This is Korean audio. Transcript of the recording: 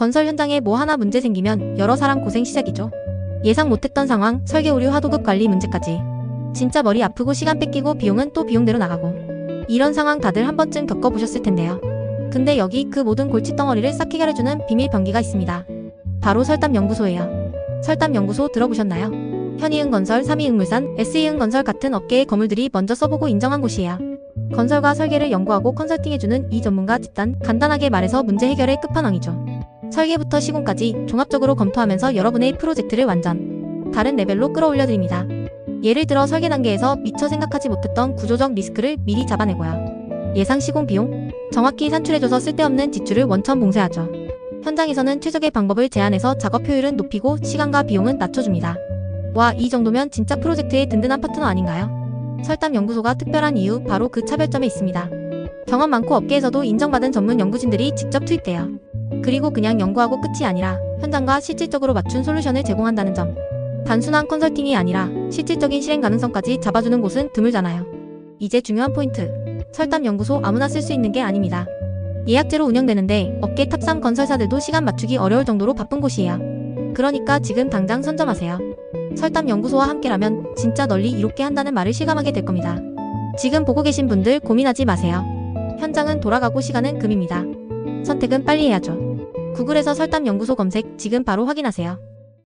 건설 현장에 뭐 하나 문제 생기면 여러 사람 고생 시작이죠. 예상 못했던 상황, 설계 오류 하도급 관리 문제까지. 진짜 머리 아프고 시간 뺏기고 비용은 또 비용대로 나가고. 이런 상황 다들 한 번쯤 겪어보셨을 텐데요. 근데 여기 그 모든 골칫덩어리를 싹 해결해주는 비밀 변기가 있습니다. 바로 설담연구소예요. 설담연구소 들어보셨나요? 현이은건설, 삼이은물산, SE은건설 같은 업계의 건물들이 먼저 써보고 인정한 곳이에요. 건설과 설계를 연구하고 컨설팅해주는 이 전문가 집단, 간단하게 말해서 문제 해결의 끝판왕이죠. 설계부터 시공까지 종합적으로 검토하면서 여러분의 프로젝트를 완전 다른 레벨로 끌어올려 드립니다. 예를 들어 설계 단계에서 미처 생각하지 못했던 구조적 리스크를 미리 잡아내고요. 예상 시공 비용, 정확히 산출해줘서 쓸데없는 지출을 원천 봉쇄하죠. 현장에서는 최적의 방법을 제안해서 작업 효율은 높이고 시간과 비용은 낮춰줍니다. 와, 이 정도면 진짜 프로젝트의 든든한 파트너 아닌가요? 설담 연구소가 특별한 이유 바로 그 차별점에 있습니다. 경험 많고 업계에서도 인정받은 전문 연구진들이 직접 투입돼요. 그리고 그냥 연구하고 끝이 아니라 현장과 실질적으로 맞춘 솔루션을 제공한다는 점. 단순한 컨설팅이 아니라 실질적인 실행 가능성까지 잡아주는 곳은 드물잖아요. 이제 중요한 포인트. 설담 연구소 아무나 쓸 수 있는 게 아닙니다. 예약제로 운영되는데 업계 탑3 건설사들도 시간 맞추기 어려울 정도로 바쁜 곳이에요. 그러니까 지금 당장 선점하세요. 설담 연구소와 함께라면 진짜 널리 이롭게 한다는 말을 실감하게 될 겁니다. 지금 보고 계신 분들 고민하지 마세요. 현장은 돌아가고 시간은 금입니다. 선택은 빨리 해야죠. 구글에서 설담 연구소 검색 지금 바로 확인하세요.